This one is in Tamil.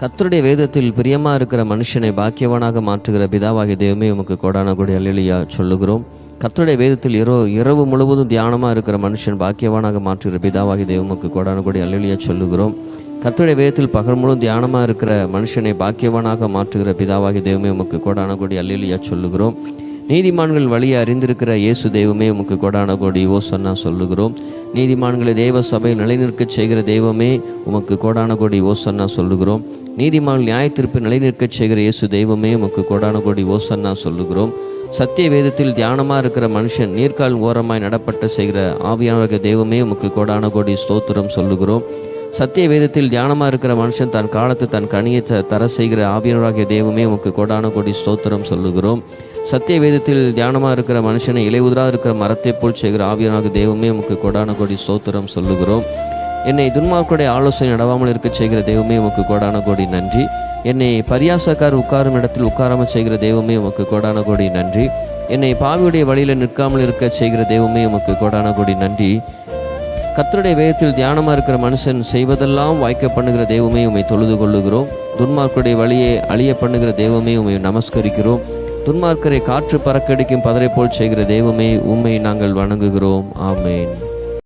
கத்தருடைய வேதத்தில் பிரியமா இருக்கிற மனுஷனை பாக்கியவனாக மாற்றுகிற பிதாவாகிய தெய்வமே உமக்கு கோடான கொடி அல்லேலியா சொல்லுகிறோம். கத்தருடைய வேதத்தில் இரவு இரவு முழுவதும் தியானமா இருக்கிற மனுஷன் பாக்கியவானாக மாற்றுகிற பிதாவாகிய தெய்வம் உமக்கு கோடான கொடி சொல்லுகிறோம். கர்த்தருடைய வேதத்தில் பகல் முழு தியானமா இருக்கிற மனுஷனை பாக்கியவானாக மாற்றுகிற பிதாவாகிய தெய்வமே உமக்கு கோடான கொடி அல்லேலியா சொல்லுகிறோம். நீதிமான்கள் வழியை அறிந்திருக்கிற இயேசு தெய்வமே உமக்கு கொடான கோடி ஓசன்னா சொல்லுகிறோம். நீதிமான்களை தேவ சபை நிலைநிற்க செய்கிற தெய்வமே உமக்கு கோடான கோடி ஓசன்னா சொல்லுகிறோம். நீதிமான்கள் நியாயத்திற்பு நிலைநிற்க செய்கிற இயேசு தெய்வமே உமக்கு கோடான கோடி ஓசன்னா சொல்லுகிறோம். சத்திய வேதத்தில் தியானமாக இருக்கிற மனுஷன் நீர்க்கால் ஓரமாய் நடப்பட்ட செய்கிற ஆவியானவர்கள் தெய்வமே உமக்கு கோடான கோடி ஸ்தோத்திரம் சொல்லுகிறோம். சத்திய வேதத்தில் தியானமாக இருக்கிற மனுஷன் தன் காலத்து தன் கனியை த- தர செய்கிற ஆவியனராகிய தெய்வமே உமக்கு கோடான கோடி ஸ்தோத்திரம் சொல்லுகிறோம். சத்திய வேதத்தில் தியானமாக இருக்கிற மனுஷனை இலையுதிரா இருக்கிற மரத்தை போல் செய்கிற ஆவியனாக தெய்வமே உமக்கு கோடான கோடி ஸ்தோத்திரம் சொல்லுகிறோம். என்னை துன்மார்க்குடைய ஆலோசனை நடவாமல் இருக்க செய்கிற தெய்வமே உமக்கு கோடான கோடி நன்றி. என்னை பரியாசக்கார் உட்காரும் இடத்தில் உட்காராமல் செய்கிற தெய்வமே உமக்கு கோடான கோடி நன்றி. என்னை பாவியுடைய வழியில் நிற்காமல் இருக்க செய்கிற தெய்வமே உமக்கு கோடான கோடி நன்றி. கத்தருடைய வேதத்தில் தியானமாக இருக்கிற மனுஷன் செய்வதெல்லாம் வாய்க்க பண்ணுகிற தெய்வமே உண்மை தொழுது கொள்ளுகிறோம். துன்மார்க்கருடைய வழியை அழிய பண்ணுகிற தெய்வமே உண்மை நமஸ்கரிக்கிறோம். துன்மார்க்கரை காற்று பறக்கடிக்கும் பதரை போல் செய்கிற தெய்வமே உண்மை நாங்கள் வணங்குகிறோம். ஆமேன்.